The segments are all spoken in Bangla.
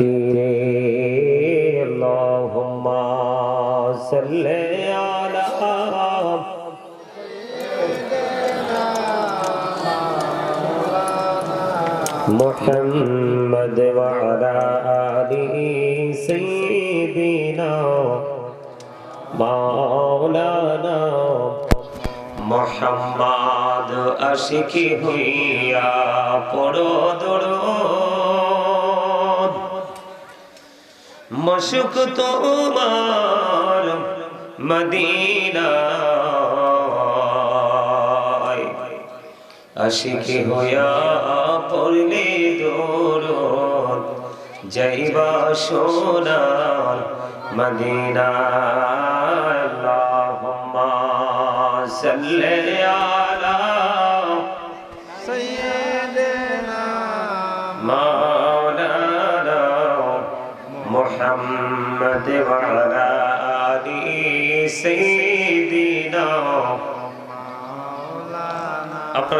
তীরে আল্লাহুম্মা সাল্লি আলা محمد وعلى آل سيدنا مولانا মোহাম্মদ আশিকি হইয়া পড়ো দরদ মশুক তোমার মদিনায়। আশিকি হইয়া পড়লে দরদ যাইবা সোনার মদিনায়। আল্লাহুম্মা সাল্লি আলা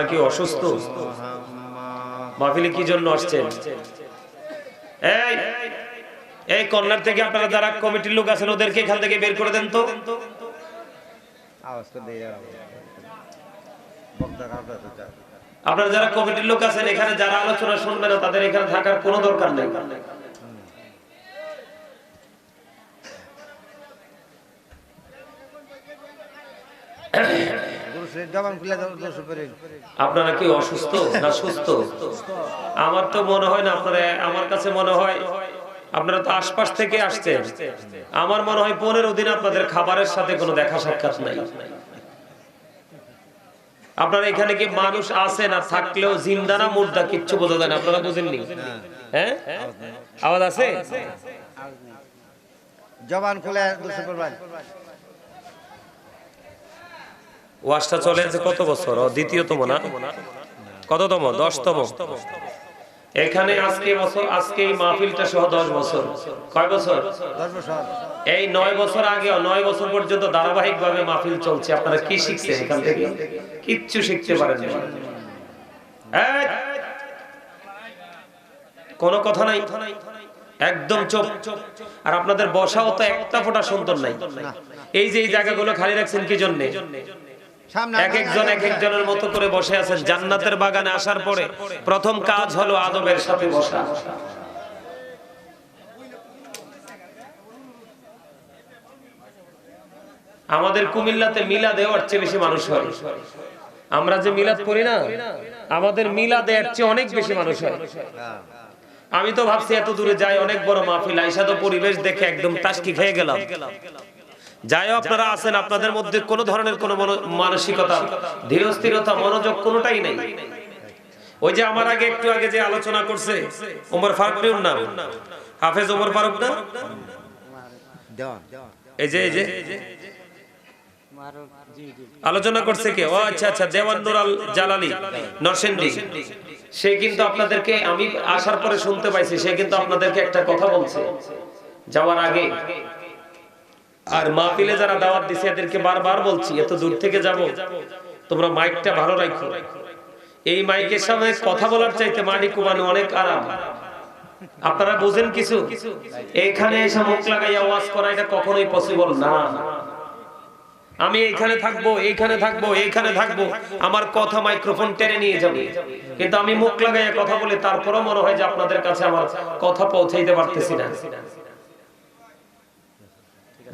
আপনারা কি অসুস্থ? মাহফিলে কি জন্য আসছেন? এই এই কর্নার থেকে আপনারা যারা কমিটির লোক আছেন ওদেরকে এখান থেকে বের করে দেন তো। আপনারা যারা কমিটির লোক আছেন এখানে যারা আলোচনা শুনবে না তাদের এখানে থাকার কোনো দরকার নেই গুরু শ্রী জবান খুলে দাও দোষ করে আপনারা কি অসুস্থ না সুস্থ? আমার তো মনে হয় না আপনারা আমার কাছে মনে হয় আপনারা তো আশপাশ থেকে আসছেন। আমার মনে হয় পনেরো দিন আপনাদের খাবারের সাথে কোনো দেখা সাক্ষাৎ নাই। আপনারা এখানে কি মানুষ আছে না থাকলেও জিন্দানা মুর্দা কিচ্ছু বোঝা যায় না? আপনারা বুঝেননি? হ্যাঁ? আওয়াজ আছে? জবান খুলে ওয়াশটা চলে যে কত বছর? দ্বিতীয়তম না? কততম? দশতম? এখানে আজকে বছর, আজকে এই মাহফিলটা সহ দশ বছর। কয় বছর? এই নয় বছর আগে নয় বছর পর্যন্ত ধারাবাহিক ভাবে মাহফিল চলছে। আপনারা কি শিখছেন এখান থেকে? কিচ্ছু শিখতে পারেন। কোনো কথা নাই? একদম চোখ আর আপনাদের বসাও তো একটা ফোঁটা সুন্দর নাই। এই যে এই জায়গাগুলো খালি রাখছেন কি জন্যে? এক একজন এক একজনের মতো করে বসে আছেন। জান্নাতের বাগানে আসার পরে প্রথম কাজ হলো আদবের সাথে বসা। আমাদের কুমিল্লাতে মিলা দেওয়ার চেয়ে বেশি মানুষ হয়। আমরা যে মিলাদ করি না আমাদের মিলা দেওয়ার চেয়ে অনেক বেশি মানুষ হয়। আমি তো ভাবছি এত দূরে যাই অনেক বড় মাহফিল আইসা তো পরিবেশ দেখে একদম টাস্কি খেয়ে গেলাম। যাই আপনারা আছেন আপনাদের মধ্যে কোনো ধরনের কোনো মনো- মানসিকতা ধীরস্থিরতা মনোযোগ কোনোটাই নেই। ওই যে আমার আগে একটু আগে যে আলোচনা করছে ওমর ফারুক নিউর নাম। হাফেজ ওমর ফারুক না এই যে এই যে। আলোচনা করছে কে? ও আচ্ছা আচ্ছা দেওয়ান নুর আল জালালি নরসিংদী। সে কিন্তু আপনাদেরকে আমি আসার পরে শুনতে পাইছি সে কিন্তু আপনাদেরকে একটা কথা বলছে। যাওয়ার আগে আর মাহফিলে যারা দাওয়াত দিছে, এদেরকে বারবার বলছি, এত দূর থেকে যাব। তোমরা মাইকটা ভালো রাখো। এই মাইকের সামনে কথা বলার চাইতে মাটি কুবানো অনেক আরাম। আপনারা বুঝেন কিছু? এখানে এসে মুখ লাগাইয়া ওয়াজ করা এটা কখনোই পসিবল না। আমি এইখানে থাকব এইখানে থাকব এইখানে থাকব। আমার কথা মাইক্রোফোন টেনে নিয়ে যাবে। কিন্তু আমি মুখ লাগাইয়া কথা বলে, তারপরও মনে হয় যে আপনাদের কাছে আমার কথা পৌঁছাইতে পারতেছি না।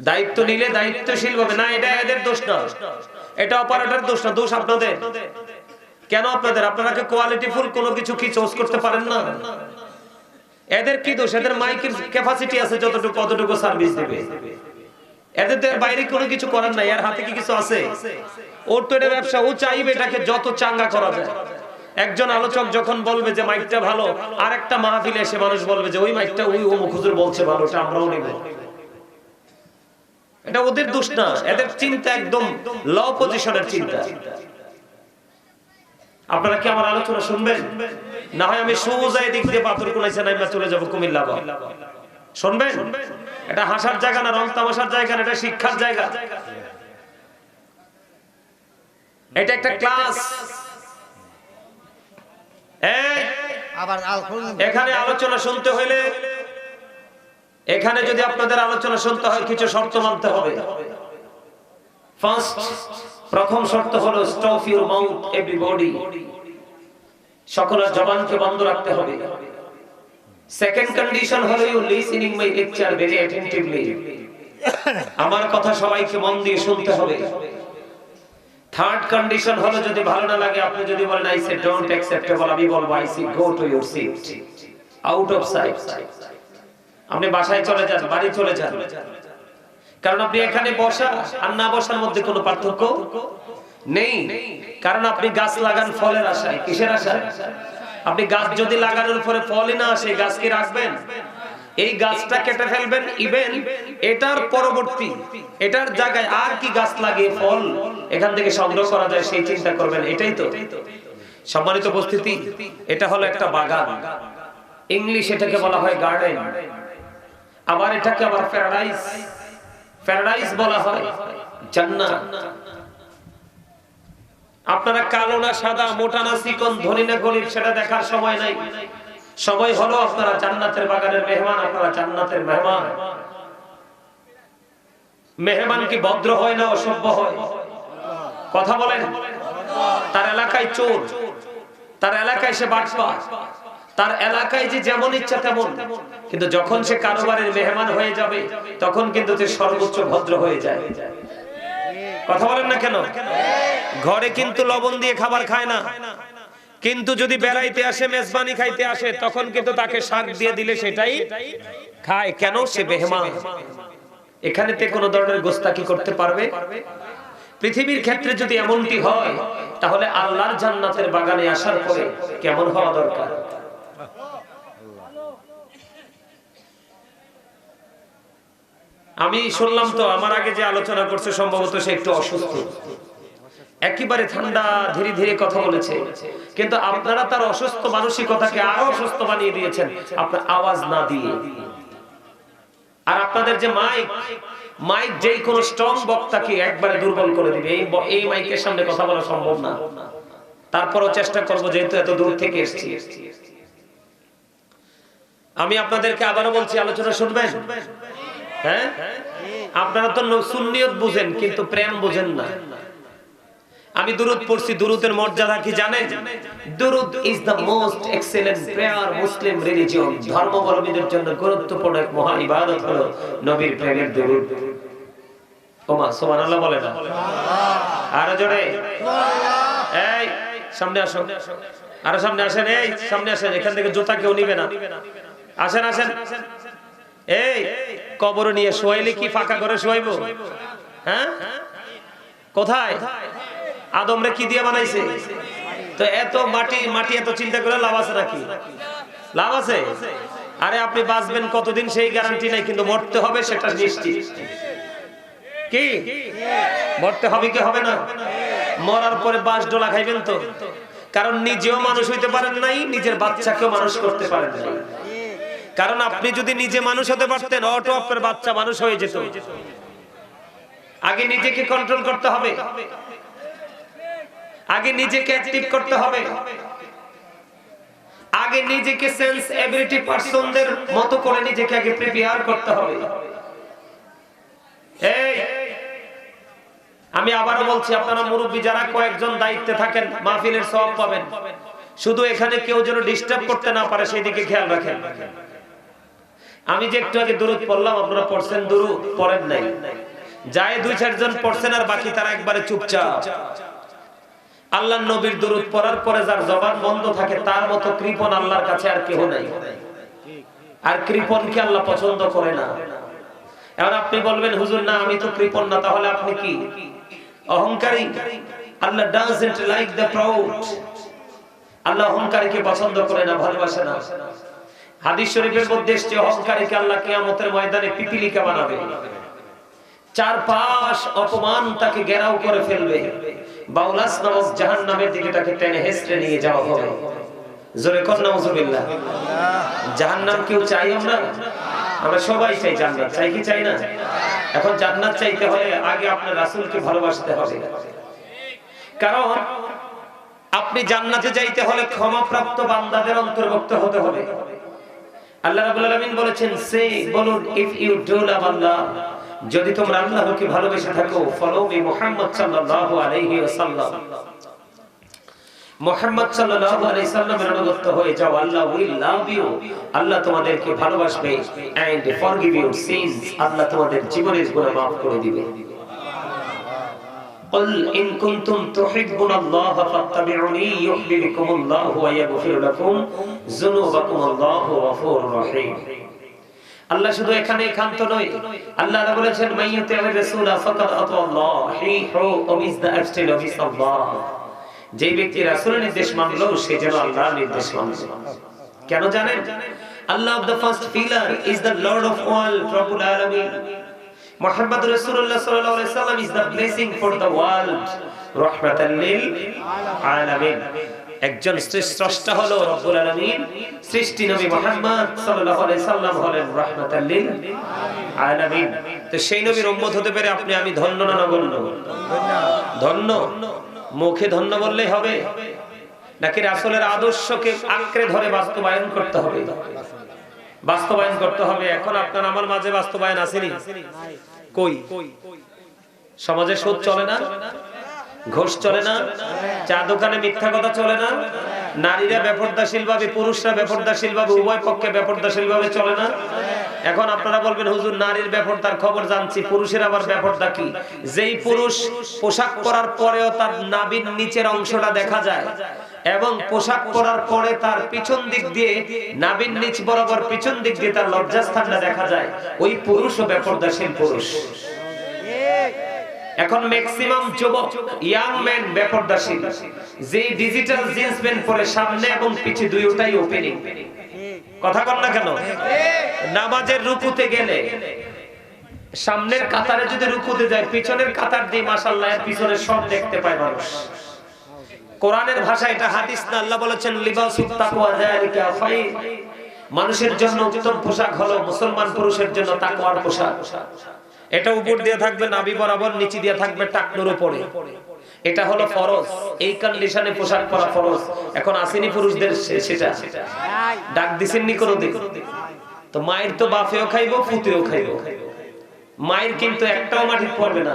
দায়িত্ব নিলে দায়িত্বশীল ভাবে না, এটা এদের দোষ না। এটা অপারেটর দোষ না, দোষ আপনাদের। কেন আপনাদের? আপনারা কি কোয়ালিটি ফুল কোনো কিছু কি চোজ করতে পারেন না? এদের কি দোষ? এদের মাইকের ক্যাপাসিটি আছে যতটুকু কতটুকু সার্ভিস দেবে। এদের বাইরে কোনো কিছু করার নাই, এর হাতে কি কিছু আছে? ওর তো এটা ব্যবসা, ও চাইবে এটাকে যত চাঙ্গা করা যায়। একজন আলোচক যখন বলবে যে, মাইকটা ভালো আর একটা মাহফিলে এসে মানুষ বলবে যে, ওই মাইকটা ওই অমুক হুজুর বলছে ভালো, ওটা আমরাও নেব। এটা ওদের দোষ না এদের চিন্তা একদম ল পজিশনের চিন্তা। আপনারা কি আমার আলোচনা শুনবেন? না হয় আমি সোজা এদিক দিয়ে পাথর কোনাইছে না চলে যাব কুমিল্লা বা। শুনবেন? এটা হাসার জায়গা না রং তামাশার জায়গা না এটা শিক্ষার জায়গা। এটা একটা ক্লাস এখানে আলোচনা শুনতে হইলে এখানে যদি আপনাদের আলোচনা শুনতে হয়, কিছু শর্ত মানতে হবে। ফার্স্ট প্রথম শর্ত হলো স্টপ ইউর মাউথ এভরিবডি সকলের জবানকে বন্ধ রাখতে হবে। সেকেন্ড কন্ডিশন হলো you listening my lecture very attentively আমার কথা সবাইকে মন দিয়ে শুনতে হবে। থার্ড কন্ডিশন হলো যদি ভালো না লাগে, আপনি যদি বলেন আই সে ডোন্ট অ্যাকসেপ্টেবল আমি বলব I see go to your seat out of sight আপনি বাসায় চলে যান, বাড়ি চলে যান। কারণ আপনি এখানে বসা আর না বসার মধ্যে কোনো পার্থক্য নেই। কারণ আপনি গাছ লাগান, ফলের আশায়। কিসের আশায়? আপনি গাছ যদি লাগানোর পরে ফলই না আসে, গাছ কি রাখবেন? এই গাছটা কেটে ফেলবেন, ইভেন এটার পরবর্তী, এটার জায়গায় আর কি গাছ লাগিয়ে ফল এখান থেকে সংগ্রহ করা যায়, সেই চিন্তা করবেন, এটাই তো। সম্মানিত উপস্থিতি, এটা হলো একটা বাগান। ইংলিশ এটাকে বলা হয় গার্ডেন। আবার এটাকে আবার প্যারাডাইস প্যারাডাইস বলা হয়, জান্নাত। আপনারা কালো না সাদা, মোটা না চিকন, ধনী না গরিব, সেটা দেখার সময় নাই। সময় হলো আপনারা জান্নাতের বাগানের মেহমান, আপনারা জান্নাতের মেহমান। মেহমান কি ভদ্র হয় না অসভ্য হয়? কথা বলেন। তার এলাকায় চোর, তার এলাকায় সে বাটপা তার এলাকায় যে যেমন ইচ্ছা তেমন। কিন্তু যখন সে কারোবারের মেহমান হয়ে যাবে, তখন কিন্তু সে সর্বোচ্চ ভদ্র হয়ে যায়। কথা বলেন না কেন? ঘরে কিন্তু লবণ দিয়ে খাবার খায় না। কিন্তু যদি বেড়াইতে আসে, মেজবানি খাইতে আসে, তখন কিন্তু তাকে শাক দিয়ে দিলে সেটাই খায়। কেন? সে মেহমান। এখানেতে কোনো ধরনের গোস্তাকি করতে পারবে? পৃথিবীর ক্ষেত্রে যদি এমনটি হয়, তাহলে আল্লাহর জান্নাতের বাগানে আসার পরে কেমন হওয়া দরকার? আমি শুনলাম তো, আমার আগে যে আলোচনা করছে, সম্ভবত সে একটু অসুস্থ। একেবারে ঠান্ডা, ধীরে ধীরে কথা বলেছে। কিন্তু আপনারা তার অসুস্থ মানসিকতাকে আরও অসুস্থ বানিয়ে দিয়েছেন, আপনার আওয়াজ না দিয়ে। আর আপনাদের যে মাইক মাইক যেই কোন স্ট্রং বক্তাকে একবারে দুর্বল করে দিবে, এই এই মাইকের সামনে কথা বলা সম্ভব না। তারপরও চেষ্টা করব, যেহেতু এত দূর থেকে এসেছি। আমি আপনাদেরকে আবারও বলছি, আলোচনা শুনবেন? হ্যাঁ? আপনারা তো সুন্নিয়ত বুঝেন, কিন্তু প্রেম বুঝেন না। আমি দুরুদ পড়ছি, দুরুদের মর্যাদা কি জানেন? দুরুদ is the most excellent prayer Muslim religion ধর্মাবলম্বীদের জন্য গুরুত্বপূর্ণ এক মহা ইবাদত হলো নবীর প্রেমের দুরুদ। ওমা, সুবহানাল্লাহ বলে না? আরও জোরে। এই, সামনে আসো। আরও সামনে আসেন, এই, সামনে আসেন। এখান থেকে জুতা কেউ নিবে না। আসেন আসেন। এই কবর নিয়ে শোয়াইলে কি ফাঁকা করে শোয়াইবো? হ্যাঁ? কোথায়? আদমরে কি দিয়ে বানাইছে? তো এত মাটি মাটি এত চিন্তা করে লাভ আছে নাকি? লাভ আছে? আরে আপনি বাঁচবেন কতদিন সেই গ্যারান্টি নাই কিন্তু মরতে হবে সেটা নিশ্চিত। কি? মরতে হবে কি হবে না? মরার পরে বাস ডোলা খাইবেন তো? কারণ নিজেও মানুষ হইতে পারেন নাই নিজের বাচ্চাকেও মানুষ করতে পারেন নাই। কারণ আপনি যদি নিজে মানুষ হতে পারতেন অটো আপনার বাচ্চা মানুষ হয়ে যেত। আগে নিজেকে কন্ট্রোল করতে হবে। আগে নিজেকে অ্যাক্টিভ করতে হবে। আগে নিজেকে সেন্স এবিলিটি পার্সনদের মতো করে নিজেকে আগে প্রিপেয়ার করতে হবে। এই, আমি আবারও বলছি, আপনারা মুরব্বী যারা কয়েকজন দায়িত্বে থাকেন, মাহফিলের সব পাবেন। শুধু এখানে কেউ যেন ডিস্টার্ব করতে না পারে সেই দিকে খেয়াল রাখেন। আমি যে একটু আগে দূরত পড়লাম, আপনারা পড়ছেন দূরত পড়েন নাই। যায় দুই চারজন পড়ছেন আর বাকি তারা একবারে চুপচাপ। আল্লাহ নবীর দূরত পড়ার পরে যার জবান বন্ধ থাকে, তার মতো কৃপন আল্লাহর কাছে আর কেউ নাই। আর কৃপনকে আল্লাহ পছন্দ করে না? এবার আপনি বলবেন, হুজুর, না, আমি তো কৃপন না, তাহলে আপনি কি? অহংকারী। আল্লাহ ডাজন্ট লাইক দ্য প্রাউড আল্লাহ অহংকারীকে পছন্দ করে না, ভালোবাসে না। হাদিস শরীফের মধ্যে এসছে, অহংকারীকে আল্লাহ কিয়ামতের ময়দানে পিপিলিকা বানাবে। চার পাশ অপমান তাকে ঘেরাও করে ফেলবে। বাউলাস নামক জাহান নামের দিকে তাকে টেনে হেসড়ে নিয়ে যাওয়া হবে। জোরে কর নাউজুবিল্লাহ জাহান্নাম কেউ চাই আমরা? আমরা সবাই চাই জান্নাত। চাই কি চাই না? এখন জান্নাত চাইতে হলে আগে আপনার রাসূলকে ভালোবাসতে হবে। কারণ আপনি জান্নাতে যাইতে হলে ক্ষমাপ্রাপ্ত বান্দাদের অন্তর্ভুক্ত হতে হবে। আল্লাহ বলেছেন, সে বলুন ইফ ইউ আল্লাহ যদি তোমরা আল্লাহকে ভালোবেসে থাকো ফলো মি মুহাম্মদ সাল্লাল্লাহু আলাইহি ওয়াসাল্লাম। মুহাম্মদ সাল্লাল্লাহু আলাইহি সাল্লামের অনুগত হয়ে যাও, আল্লাহ উইল লাভ ইউ আল্লাহ তোমাদেরকে ভালোবাসবে এন্ড ফরগিভ ইউর সিনস আল্লাহ তোমাদের জীবনের গুনাহ করে দিবে। قل إن كنتم تحبون الله فاتبعوني يحببكم الله ويغفر لكم ذنوبكم الله غفور رحيم আল্লাহ শুধু এখানে একান্ত নয় আল্লাহ তাআলা বলেছেন মাইয়াতে রাসূল ফাকাদ আতাল্লাহ হি হু অমিজ দা অ্যাবস্টেল অফ আল্লাহ যে ব্যক্তি রাসূলের নির্দেশ মানলো সে যেন আল্লাহর নির্দেশ মানলো কেন জানেন Allah of the first pillar is the lord of all রব্বুল আলামিন মুহাম্মদ রাসূলুল্লাহ সাল্লাল্লাহু আলাইহি সাল্লাম is the blessing for the world রাহমাতাল লিল আলামিন। একজন স্রষ্টা হলো রব্বুল আলামিন। সৃষ্টি নবী মুহাম্মদ সাল্লাল্লাহু আলাইহি সাল্লাম হলেন রাহমাতাল লিল আলামিন। তো সেই নবীর উম্মত হতে পেরে আপনি, আমি ধন্য না নগণ্য? ধন্য? মুখে ধন্য বললেই হবে। নাকি রাসূলের আদর্শকে আঁকড়ে ধরে বাস্তবায়ন করতে হবে? বাস্তবায়ন করতে হবে। এখন আপনার আমার মাঝে বাস্তবায়ন আসেনি। কই? সমাজে সুদ চলে না? ঘোষ চলে না? চা দোকানে মিথ্যা কথা চলে না? নারীরা বেপরদাশীল ভাবে পুরুষরা বেপরদাশীল ভাবে উভয় পক্ষে বেপরদাশীল ভাবে চলে না? এখন আপনারা বলবেন, হুজুর, নারীর বেপরদার খবর জানছি, পুরুষের আবার বেপরদা কি? যেই পুরুষ পোশাক পরার পরেও তার নাবির নিচের অংশটা দেখা যায় এবং পোশাক পরার পরে তার পিছন দিক দিয়ে, নাবির নিচ বরাবর পিছন দিক দিয়ে তার লজ্জাস্থানটা দেখা যায়। ওই পুরুষ ও বেপরদাশীল পুরুষ। এখন ম্যাক্সিমাম যুবক ইয়াং ম্যান বেপরদাশীল যে ডিজিটাল জিন্স প্যান্ট পরে সামনে এবং পিছে দুইটাই ওপেনিং কথা কর না কেন? নামাজের রুকুতে গেলে, সামনের কাতারে যদি রুকুতে যায়, পিছনের কাতার দিয়ে মাসাল্লাহ এর পিছনে সব দেখতে পায় মানুষ। কোরআনের ভাষা এটা হাদিস না, আল্লাহ বলেছেন লিবাসুত তাকওয়া যালিকা খায়র মানুষের জন্য উত্তম পোশাক হলো মুসলমান পুরুষের জন্য তাকওয়ার পোশাক। এটা উপর দিয়ে থাকবে নাভি বরাবর নিচে দিয়ে থাকবে টাকনুর উপরে। এটা হলো ফরজ। এই কন্ডিশনে পোশাক পরা ফরজ। এখন আসেনি পুরুষদের সেটা। ডাক দিছেননি কোনোদিন? তো মায়ের তো বাফেও খাইবো পুতেও খাইবো। মায়ের কিন্তু একটাও মাটির পড়বে না।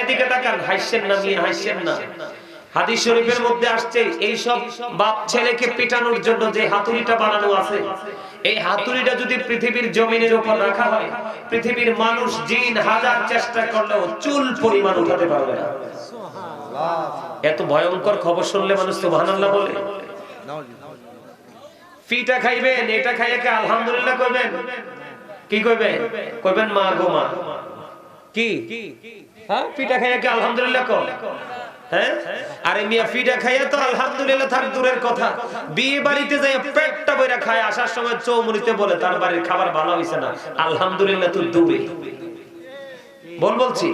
এদিকে তাকান হাসছেন না মিয়া হাসছেন না। হাদিস শরীফের মধ্যে আসছে এই সব বাপ ছেলেকে পেটানোর জন্য যে হাতুড়িটা বানানো আছে এই হাতুড়িটা যদি পৃথিবীর জমিনের উপর রাখা হয় পৃথিবীর মানুষ জিন হাজার চেষ্টা করলেও চুল পরিমাণ উঠাতে পারবে না। এত ভয়ঙ্কর খবর শুনলে মানুষ সুবহানাল্লাহ বলে। ফিটা খাইবেন এটা খাইয়ে কে আলহামদুলিল্লাহ কইবেন? কি কইবেন? কইবেন মা গো মা। কি? হ্যাঁ? পিঠা খাইয়াকে আলহামদুলিল্লাহ হ্যাঁ? তো আলহামদুলিল্লাহ থাক, দূরের কথা। বিয়ে বাড়িতে যাই পেটটা বইরা খায়, আসার সময় বলে, তার বাড়ির ভালো হইছে না। আলহামদুলিল্লাহ তুই বল বলছি?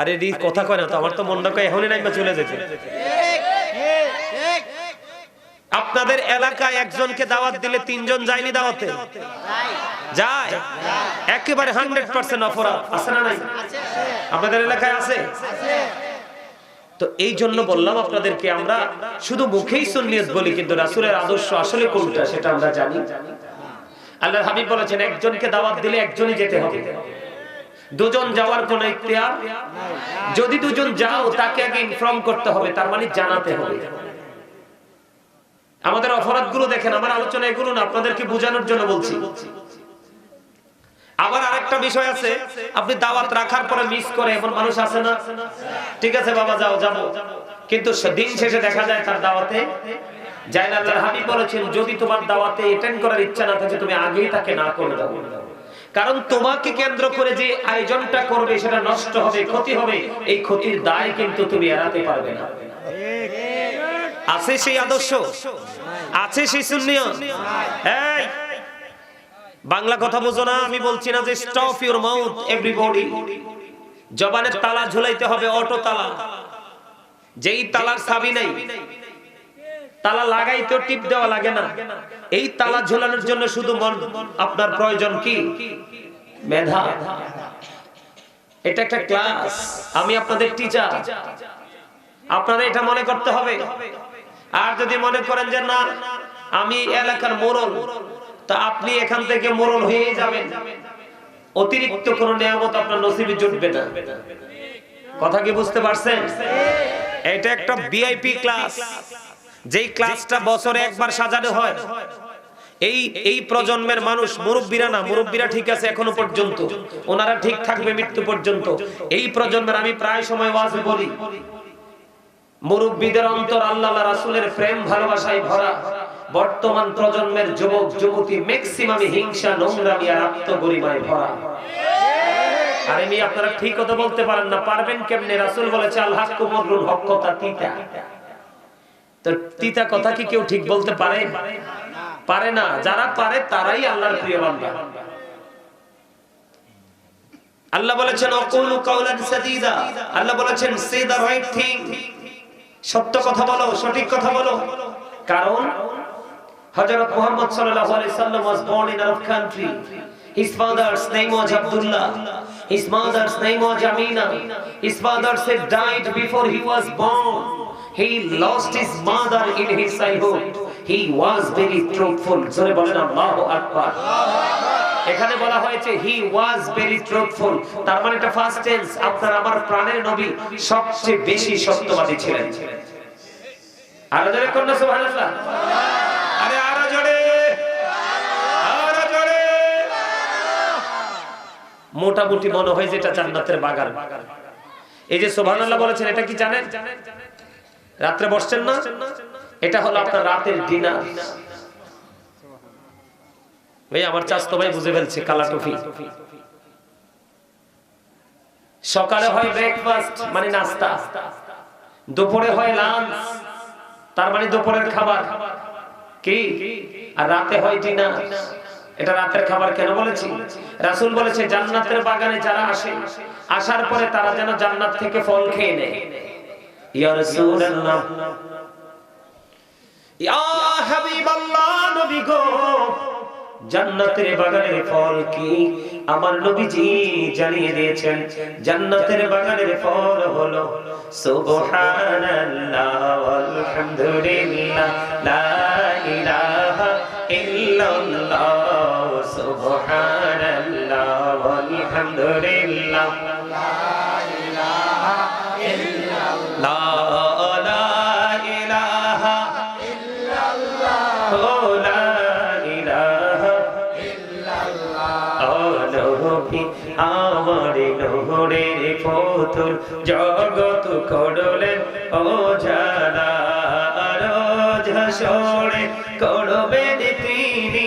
আরে রি কথা কয় না চলে যেতে। আপনাদের এলাকায় একজনকে দাওয়াত দিলে তিনজন যায়নি দাওয়াতে? যায়। একেবারে হান্ড্রেড পার্সেন্ট অপরাধ। আছে না নাই? আপনাদের এলাকায় আছে? তো এই জন্য বললাম আপনাদেরকে, আমরা শুধু মুখেই সুন্নিয়ত বলি, কিন্তু রাসূলের আদর্শ আসলে কোনটা সেটা আমরা জানি। আল্লাহর হাবিব বলেছেন, একজনকে দাওয়াত দিলে একজনই যেতে হবে। দুজন যাওয়ার কোন ইখতিয়ার যদি দুজন যাও, তাকে আগে ইনফর্ম করতে হবে, তার মানে জানাতে হবে। আমাদের অপরাধগুলো দেখেন, আমার আলোচনা এগুলো না, আপনাদেরকে বোঝানোর জন্য বলছি। আবার আরেকটা বিষয় আছে, আপনি দাওয়াত রাখার পরে মিস করে, এমন মানুষ আছে না? ঠিক আছে বাবা, যাও, যাব। কিন্তু দিন শেষে দেখা যায় তার দাওয়াতে না। হাবিব বলেছেন, যদি তোমার দাওয়াতে অ্যাটেন্ড করার ইচ্ছা না থাকে, তুমি আগেই তাকে না করে দাও। কারণ তোমাকে কেন্দ্র করে যে আয়োজনটা করবে, সেটা নষ্ট হবে, ক্ষতি হবে, এই ক্ষতির দায় কিন্তু তুমি এড়াতে পারবে না। আছে সেই আদর্শ? আছে সেই শূন্য এই বাংলা কথা বুঝো না, আমি বলছি না যে স্টপ ইউর মাউথ এভরিবডি জবানের তালা ঝুলাইতে হবে, অটো তালা। যেই তালার চাবি নাই, তালা লাগাইতেও টিপ দেওয়া লাগে না। এই তালা ঝুলানোর জন্য শুধু মন, আপনার প্রয়োজন কি? মেধা। এটা একটা ক্লাস, আমি আপনাদের টিচার আপনাদের এটা মনে করতে হবে। আর যদি মনে করেন যে না, আমি এলাকার মোড়ল তা আপনি এখান থেকে মরণ হয়ে যাবেন। অতিরিক্ত কোন নিয়ামত আপনার নসিবে জুটবে না। কথা কি বুঝতে পারছেন? এটা একটা ভিআইপি ক্লাস। যেই ক্লাসটা বছরে একবার সাজানো হয়। এই এই প্রজন্মের মানুষ মুরব্বীরা না, মুরব্বীরা ঠিক আছে এখনও পর্যন্ত। ওনারা ঠিক থাকবে মৃত্যু পর্যন্ত। এই প্রজন্মের আমি প্রায় সময় ওয়াজে বলি। মুরব্বীদের অন্তর আল্লাহ রাসূলের প্রেম, ভালোবাসায় ভরা। বর্তমান প্রজন্মের যুবক, যুবতী ম্যাক্সিমাম হিংসা, নোংরামি আর আত্মগরিমায় ভরা। আপনারা ঠিক কথা বলতে পারেন না, পারবেন কেমনে? তিতা। আল্লাহ বলেছেন সত্য কথা বলো, সঠিক কথা বলো। কারণ হযরত মুহাম্মদ সাল্লাল্লাহু আলাইহি সাল্লাম was born in Arab country his father's name was Abdullah his mother's name was Amina his father said died before he was born he lost his mother in his childhood he was very truthful জোরে বলেন আল্লাহু আকবার এখানে বলা হয়েছে হি ওয়াজ ভেরি ট্রুথফুল তার মানে এটা ফার্স্ট টেন্স আপনার আমার প্রাণের নবী সবচেয়ে বেশি সত্যবাদী ছিলেন আরও জোরে কোন সুবহানাল্লাহ আরে মোটামুটি মনে হয় যেটা জান্নাতের বাগান। এই যে সুবহানাল্লাহ বলেছেন, এটা কি জানেন? রাত্রে বসছেন না? এটা হলো আপনার রাতের ডিনার। আমার সকালে হয় ব্রেকফাস্ট মানে দুপুরে হয় লাঞ্চ তার মানে দুপুরের খাবার। কি? রাতে হয় ডিনার এটা রাতের খাবার কেন বলেছি? রাসূল বলেছে, জান্নাতের বাগানে যারা আসে, আসার পরে তারা যেন জান্নাত থেকে ফল খেয়ে নেয়। জান্নাতের বাগানের ফল কি আমার নবীজি জানিয়ে দিয়েছেন? জান্নাতের বাগানের ফল হলো, সুবহানাল্লাহ আলহামদুলিল্লাহ লা ইলাহা ইল্লাল্লাহ। আমার জগত করলেন। ও জানা রোজ হাসরে করবেন তিনি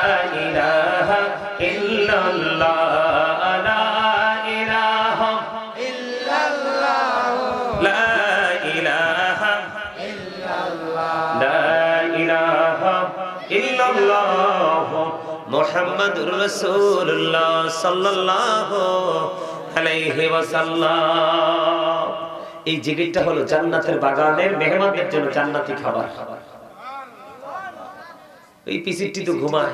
Rasulullah sallallahu alayhi wa sallam. এই হলো জান্নাতের বাগানের মেহমানদের জন্য জান্নাতি খাবার। এই পিসিটি তো ঘুমায়।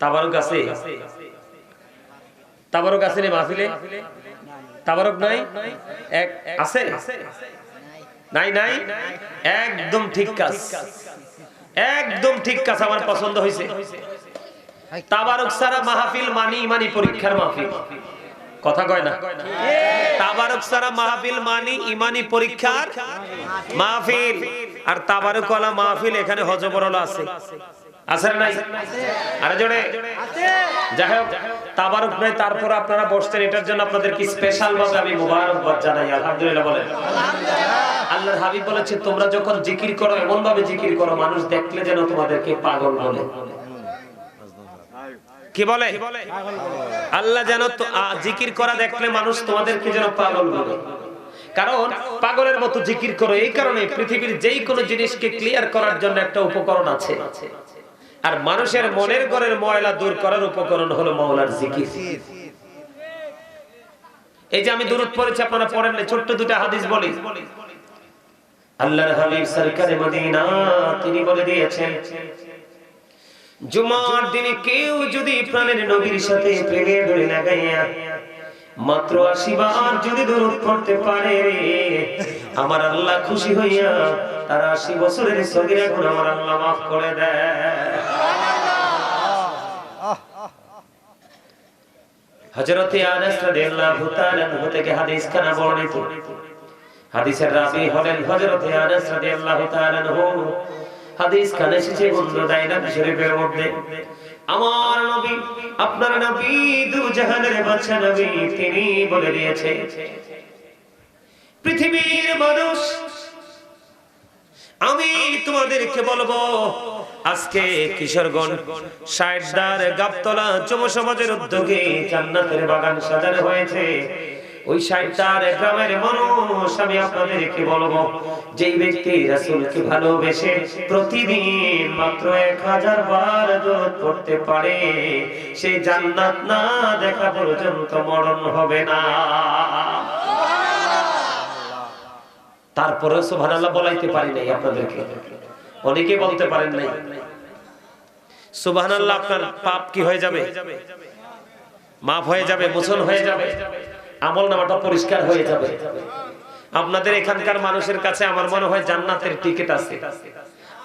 তাবারক আছে? তাবারক আছে মাহফিলে? তাবারক নাই? এক আছে? নাই নাই? একদম ঠিক কাজ। একদম ঠিক কাজ আমার পছন্দ হয়েছে তাবারক সারা মাহফিল মানি মানি পরীক্ষার মাহফিল। কথা কয় না? তাবারক সারা মাহফিল মানি ইমানি পরীক্ষার মাহফিল। আর তাবারক ওয়ালা মাহফিল এখানে হজবরল আছে। আছে নাই? আরে জোরে। যাই হোক তাবারক নাই তারপর আপনারা বসতেন এটার জন্য আপনাদের কি স্পেশাল ভাবে আমি মুবারকবাদ জানাই। আলহামদুলিল্লাহ বলেন। আল্লাহর হাবিব বলেছে তোমরা যখন জিকির করো এমন ভাবে জিকির করো মানুষ দেখলে যেন তোমাদেরকে পাগল বলে। কি বলে? আল্লাহ যেন জিকির করা দেখলে মানুষ তোমাদেরকে যেন পাগল বলে। কারণ পাগলের মতো জিকির করো, এই কারণে পৃথিবীর যেই কোনো জিনিসকে ক্লিয়ার করার জন্য একটা উপকরণ আছে। আর মানুষের মনের ঘরের ময়লা দূর করার উপকরণ হলো মাওলার জিকির। এই যে আমি দূরত পড়েছি, আপনারা পড়েন না ছোট্ট দুটা হাদিস বলি। আল্লাহর হাবিব সরকারে মদিনা, তিনি বলে দিয়েছেন জুমার দিনে কেউ যদি প্রাণের নবীর সাথে প্রেমে ধরে লাগাইয়া মাত্র আশি বার যদি দরুদ পড়তে পারে আমার আল্লাহ খুশি হইয়া তার আশি বছরের সগিরা গুণ আমার আল্লাহ মাফ করে দেয়। হযরতে আনাস রাদিয়াল্লাহু তাআলা থেকে হাদিস খানা বর্ণিত। হাদিসের রাবি হলেন হযরতে আনাস রাদিয়াল্লাহু তাআলা হাদিস খানে এসেছে, বন্ধু দাইরাত শরীফের মধ্যে। আমার নবী, আপনার নবী দু জাহানের বাদশা নবী, তিনি বলে দিয়েছে, পৃথিবীর মানুষ, আমি তোমাদেরকে বলব, আজকে কিশোরগঞ্জ ষাটদার গাবতলা যুব সমাজের উদ্যোগে জান্নাতের বাগান সাজানো হয়েছে। ওই ষাটদার গ্রামের মানুষ, আমি আপনাদেরকে বলব, যেই ব্যক্তি রাসূলকে ভালোবেসে প্রতিদিন মাত্র এক হাজার বার দোধ করতে পারে, সে জান্নাত না দেখা পর্যন্ত মরণ হবে না। তারপরে সুবহানাল্লাহ বলাইতে পারি নাই আপনাদেরকে। অনেকে বলতে পারেন নাই। সুবহানাল্লাহ, আপনার পাপ কি হয়ে যাবে? মাফ হয়ে যাবে, মোচন হয়ে যাবে। আমল নামাটা পরিষ্কার হয়ে যাবে। আপনাদের এখানকার মানুষের কাছে আমার মনে হয় জান্নাতের টিকিট আছে।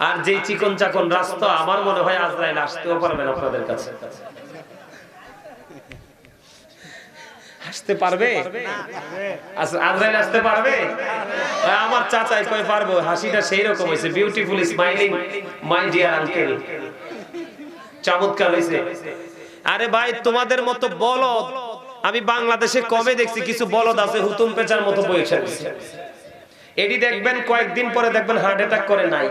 আর যেই চিকন চাকন রাস্তা আমার মনে হয় আজরাইল আসতেও পারবেন আপনাদের কাছে। আসতে পারবে? আজরাইল আসতে পারবে? আমার চাচাই কই পারব। হাসিটা সেই রকম হয়েছে। Beautiful smiling my dear uncle চমৎকার হয়েছে। আরে ভাই তোমাদের মতো বলদ আমি বাংলাদেশে কমে দেখছি, কিছু বলদ আছে, হুতুম পেঁচার মতো বইছে এটি দেখবেন, কয়েকদিন পরে দেখবেন হার্ট অ্যাটাক করে নাই।